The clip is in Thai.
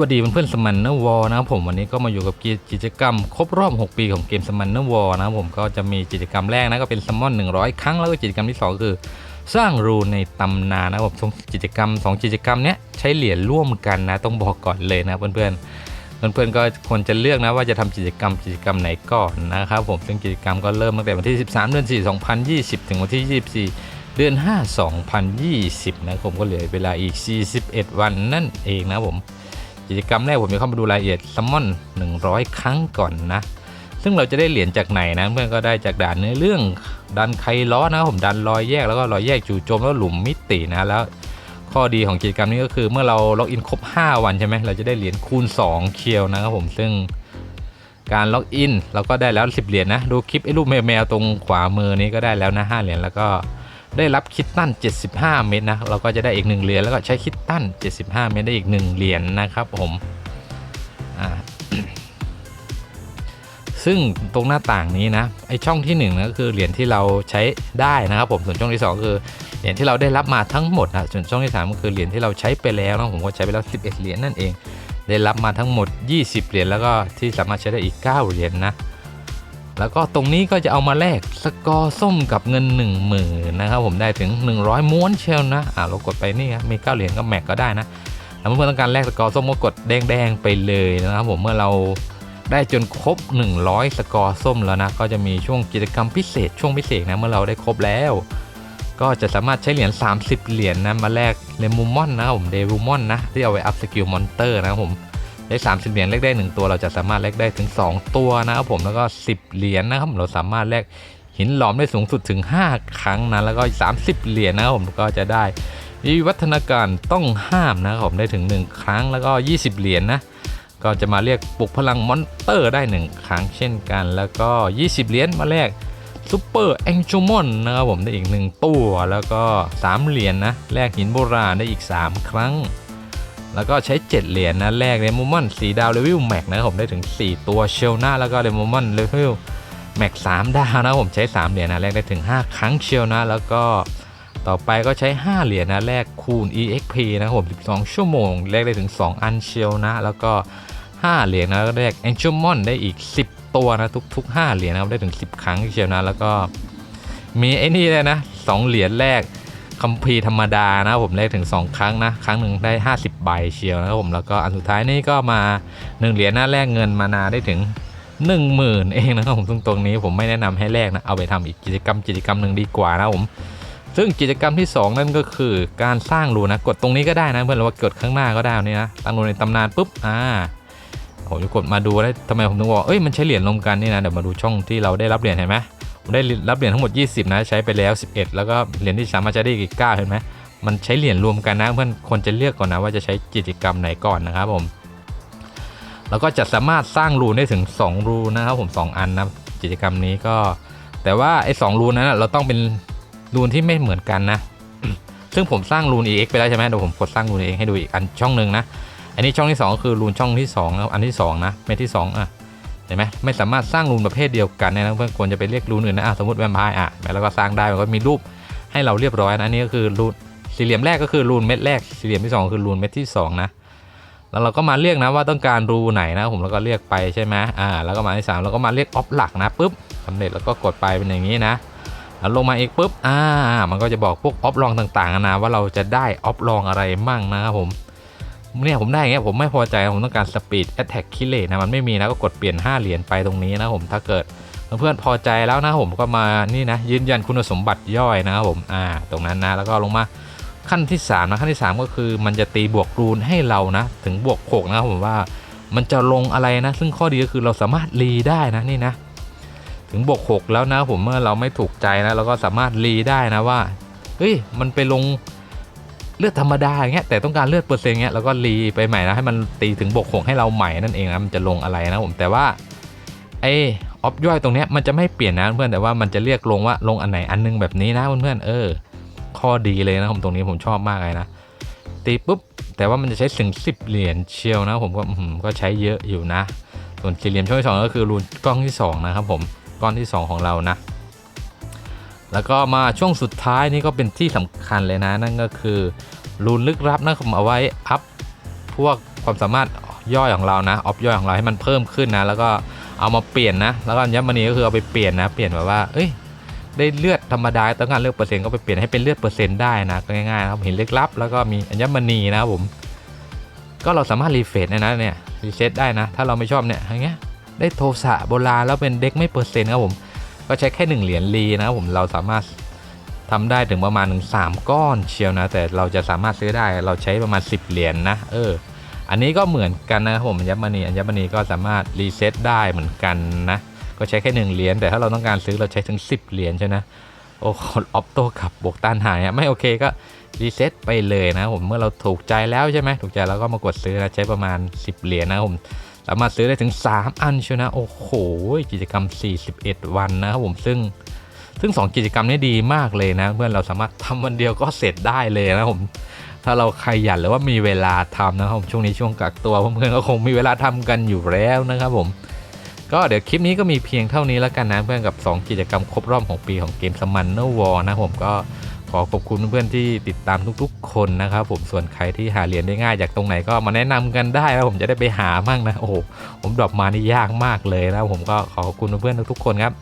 วัสดีเพื่อนๆสมันเนอร์วอลนะครับผมวันนี้ก็มาอยู่กับกิจกรรมครบรอบ 6 ปีของเกมสมันเนอร์วอลนะครับผมก็จะมีกิจกรรมแรกนะก็เป็นซัมมอน100 ครั้งแล้วก็กิจกรรมที่ 2 คือ สร้างรูในตำนานนะครับผมกิจกรรม 2 กิจกรรมเนี้ยใช้เหรียญร่วมกันนะต้องบอกก่อนเลยนะเพื่อนๆเพื่อนๆก็ควรจะเลือกนะว่าจะทำกิจกรรมกิจกรรมไหนก่อนนะครับผมซึ่งกิจกรรมก็เริ่มตั้งแต่วันที่ 13 เดือน4 2020 ถึงวันที่ 24เดือน 5 2020 นะครับผมก็เหลือเวลาอีก 41 วันนั่นเองนะผม กิจกรรมแรกผมจะเข้ามาดูรายละเอียดซัมมอน 100 ครั้งก่อนนะ ซึ่งเราจะได้เหรียญจากไหนนะ เพื่อนก็ได้จากด่านเนื้อเรื่องดันไคล้อนะครับผมดันรอยแยกแล้วก็รอยแยกจู่โจมแล้วหลุมมิตินะแล้ว ข้อดีของกิจกรรมนี้ก็คือเมื่อเราล็อกอินครบ 5 วันใช่ไหมเราจะได้เหรียญคูณ 2 เคียวนะครับผมซึ่งการล็อกอินเราก็ได้แล้ว 10 เหรียญนะ ดูคลิปไอ้รูปแมวตรงขวามือนี้ก็ได้แล้วนะ5เหรียญแล้วก็ ได้รับคิตตัน75 เม็ดนะเราก็จะได้อีก 1 เหรียญแล้วก็ใช้คิตตัน75 เม็ดได้อีก 1 เหรียญนะครับผมซึ่งตรงหน้าต่างนี้นะไอช่องที่1นะก็คือเหรียญที่เราใช้ได้นะครับผมส่วนช่องที่ 2 คือเหรียญที่เราได้รับมาทั้งหมดนะส่วนช่องที่3ก็คือเหรียญที่เราใช้ไปแล้วนะผมก็ใช้ไปแล้ว 11 เหรียญนั่นเอง ได้รับมาทั้งหมด 20 เหรียญแล้วก็ที่สามารถใช้ได้อีก 9 เหรียญนะ แล้วก็ตรงนี้ก็จะเอามาแลกสกอร์ส้มกับเงิน 1 0,000นะครับผมได้ถึง 100 ม้วนเชียวนะอ่าเรากดไปนี่ครับมี9เหรียญก็แม็กก็ได้นะแล้วเมื่อต้องการแลกสกอร์ส้มก็กดแดงๆไปเลยนะครับผมเมื่อเราได้จนครบ 100 สกอร์ส้มแล้วนะก็จะมีช่วงกิจกรรมพิเศษช่วงพิเศษนะเมื่อเราได้ครบแล้ว ก็จะสามารถใช้เหรียญ30 เหรียญนะมาแลกเลมูมอนนะครับผมเดวูมอนนะที่เอาไว้อัพสกิลมอนเตอร์นะครับผม ได้ 30 เหรียญแลกได้ 1 ตัวเราจะสามารถแลกได้ถึง 2 ตัวนะครับผมแล้วก็ 10 เหรียญนะครับเราสามารถแลกหินหลอมได้สูงสุดถึง 5 ครั้งนะแล้วก็ 30 เหรียญนะครับผมก็จะได้วิวัฒนาการต้องห้ามนะครับผมได้ถึง 1 ครั้งแล้วก็ 20 เหรียญนะก็จะมาเรียกปลุกพลังมอนเตอร์ได้ 1 ครั้งเช่นกัน แล้วก็ 20 เหรียญมาแลกซูเปอร์แองจูมอนนะครับผมได้อีก 1 ตัว แล้วก็ 3 เหรียญนะแลกหินโบราณได้อีก 3 ครั้ง แล้วก็ใช้ 7 เหรียญนะแลกเลมอนสีดาวเลเวลแม็กนะผมได้ถึง 4 ตัวเชลนาแล้วก็เลมอนเลเวลแม็ก3ดาวนะผมใช้ 3 เหรียญนะแลกได้ถึง 5 ครั้งเชลนะแล้วก็ต่อไปก็ใช้ 5 เหรียญนะแลกคูณ EXP นะครับผม 12 ชั่วโมงแลกได้ถึง 2 อันเชลนะ แล้วก็ 5 เหรียญนะแลกแองเจลมอนได้อีก 10 ตัวนะทุกๆ 5 เหรียญนะได้ถึง 10 ครั้งเชลนะแล้วก็มีไอ้นี่เลยนะ 2 เหรียญแรก คัมภีร์ธรรมดานะผมเลขถึง 2 ครั้งนะ ครั้งหนึ่งได้ 50 ใบเชียวนะครับผมแล้วก็อันสุดท้ายนี่ก็มา 1 เหรียญหน้าแรกเงินมานาได้ถึง 10,000 เองนะครับผมซึ่งตรงนี้ผมไม่แนะนำให้แลกนะ เอาไปทำอีกกิจกรรมกิจกรรมหนึ่งดีกว่านะผม ซึ่งกิจกรรมที่ 2 นั่นก็คือการสร้างรูนะกดตรงนี้ก็ได้นะเพื่อนหรือว่ากดข้างหน้าก็ได้นี่นะตั้งรูในตำนานปุ๊บอ่าผมจะกดมาดูแล้วทำไมผมถึงบอกเอ้ยมันใช้เหรียญรวมกันนี่นะเดี๋ยวมาดูช่องที่เราได้รับเหรียญเห็นไหม ได้รับเหรียญทั้งหมด 20 นะใช้ไปแล้ว 11 แล้วก็เหรียญที่สามารถใช้ได้อีก9เห็นไหมมันใช้เหรียญรวมกันนะเพื่อนคนจะเลือกก่อนนะว่าจะใช้กิจกรรมไหนก่อนนะครับผมแล้วก็จะสามารถสร้างรูนได้ถึง 2 รูนะครับผม 2 อันนะกิจกรรมนี้ก็ แต่ว่าไอ้สรูนั้นนะเราต้องเป็นรูนที่ไม่เหมือนกันนะ ซึ่งผมสร้างรูน EX ไปแล้วใช่ไหมเดี๋ยวผมกดสร้างรูน EX ให้ดูอีกอันช่องหนึ่งนะ อันนี้ช่องที่2ก็คือรูนช่องที่2นะอันที่2นะเม็ดที่2อะ เห็นไหมไม่สามารถสร้างรูนประเภทเดียวกันนะเพื่อนควรจะไปเรียกรูนอื่นนะสมมติแวมไพร์อะแล้วก็สร้างได้มันก็มีรูปให้เราเรียบร้อยนะอันนี้ก็คือรูนสี่เหลี่ยมแรกก็คือรูนเม็ดแรกสี่เหลี่ยมที่สองคือรูนเม็ดที่สองนะแล้วเราก็มาเรียกนะว่าต้องการรูไหนนะผมแล้วก็เรียกไปใช่ไหมอ่าแล้วก็มาที่สามเราก็มาเรียกออฟหลักนะปุ๊บสำเร็จแล้วก็กดไปเป็นอย่างนี้นะแล้วลงมาอีกปุ๊บอ่ามันก็จะบอกพวกออฟลองต่างๆนะว่าเราจะได้ออฟลองอะไรมั่งนะครับผม เนี่ยผมได้อย่างเงี้ยผมไม่พอใจผมต้องการสปีดแอตแทกคิเลนะมันไม่มีนะก็กดเปลี่ยน 5 เหรียญไปตรงนี้นะผมถ้าเกิดเพื่อนพอใจแล้วนะผมก็มานี่นะยืนยันคุณสมบัติย่อยนะครับผมอ่าตรงนั้นนะแล้วก็ลงมาขั้นที่3นะขั้นที่ 3 ก็คือมันจะตีบวกรูนให้เรานะ ถึงบวก6นะครับผมว่ามันจะลงอะไรนะ ซึ่งข้อดีก็คือเราสามารถรีได้นะนี่นะ ถึงบวก6แล้วนะผมเมื่อเราไม่ถูกใจนะเราก็สามารถรีได้นะว่าเฮ้ยมันไปลง เลือดธรรมดาอย่างเงี้ยแต่ต้องการเลือดเปอร์เซ็นต์เงี้ยแล้วก็รีไปใหม่นะให้มันตีถึงบกหกให้เราใหม่นั่นเองนะมันจะลงอะไรนะผมแต่ว่าไอออฟย่อยตรงเนี้ยมันจะไม่เปลี่ยนนะเพื่อนแต่ว่ามันจะเรียกลงว่าลงอันไหนอันนึงแบบนี้นะเพื่อนเออ ข้อดีเลยนะผมตรงนี้ผมชอบมากเลยนะตีปุ๊บแต่ว่ามันจะใช้ถึง10เหรียญเชียวนะผมก็อืมก็ใช้เยอะอยู่นะ ส่วนสี่เหลี่ยมช่องที่สองก็คือรูนก้อนที่สองนะครับผมก้อนที่สองของเรานะ แล้วก็มาช่วงสุดท้ายนี่ก็เป็นที่สำคัญเลยนะ นั่นก็คือรูนลึกลับนะครับเอาไว้อัพพวกความสามารถย่อยของเรานะออฟย่อยของเราให้มันเพิ่มขึ้นนะ แล้วก็เอามาเปลี่ยนนะ แล้วก็อัญมณีก็คือเอาไปเปลี่ยนนะ เปลี่ยนแบบว่า เอ้ย ได้เลือดธรรมดาต้องการเลือดเปอร์เซ็นต์ก็ไปเปลี่ยนให้เป็นเลือดเปอร์เซ็นต์ได้นะก็ง่ายๆครับเห็นลึกลับ แล้วก็มีอัญมณีนะครับผม ก็เราสามารถรีเฟรชได้นะเนี่ยรีเซ็ตได้นะ ถ้าเราไม่ชอบเนี่ยอย่างเงี้ยได้โทสะโบราณแล้วเป็นเด็กไม่เปอร์เซ็นต์ครับผม ก็ใช้แค่ 1 เหรียญรีนะครับผมเราสามารถทำได้ถึงประมาณถึง3ก้อนเชียวนะ แต่เราจะสามารถซื้อได้เราใช้ประมาณ 10 เหรียญนนะเออ อันนี้ก็เหมือนกันนะครับผมอัญมณีอัญมณีก็สามารถรีเซ็ตได้เหมือนกันนะ ก็ใช้แค่1เหรียญแต่ถ้าเราต้องการซื้อเราใช้ถึง 10 เหรียญใช่ไหมโอ้โหออปโต้กับบวกต้านหายไม่โอเคก็รีเซ็ตไปเลยนะผมเมื่อเราถูกใจแล้วใช่ไหมถูกใจแล้วก็มากดซื้อนะใช้ประมาณ 10 เหรียญนะครับผม สามารถซื้อได้ถึง 3 อันเชียวนะโอ้โห กิจกรรม 41 วันนะครับผมซึ่งซึ่ง 2 กิจกรรมนี้ดีมากเลยนะเพื่อนเราสามารถทำวันเดียวก็เสร็จได้เลยนะผมถ้าเราขยันหรือว่ามีเวลาทำนะครับผมช่วงนี้ช่วงกักตัวเพื่อนๆก็คงมีเวลาทำกันอยู่แล้วนะครับผมก็เดี๋ยวคลิปนี้ก็มีเพียงเท่านี้แล้วกันนะเพื่อนกับ 2 กิจกรรมครบรอบของปีของเกมสมันเนอร์วอลนะผมก็ ขอขอบคุณเพื่อนๆที่ติดตามทุกๆ คนนะครับ ผมส่วนใครที่หาเหรียญได้ง่ายจากตรงไหนก็มาแนะนำกันได้แล้วผมจะได้ไปหามั่งนะโอ้โหผมดรอปมานี่ยากมากเลยนะผมก็ขอขอบคุณเพื่อนๆทุกๆคนครับ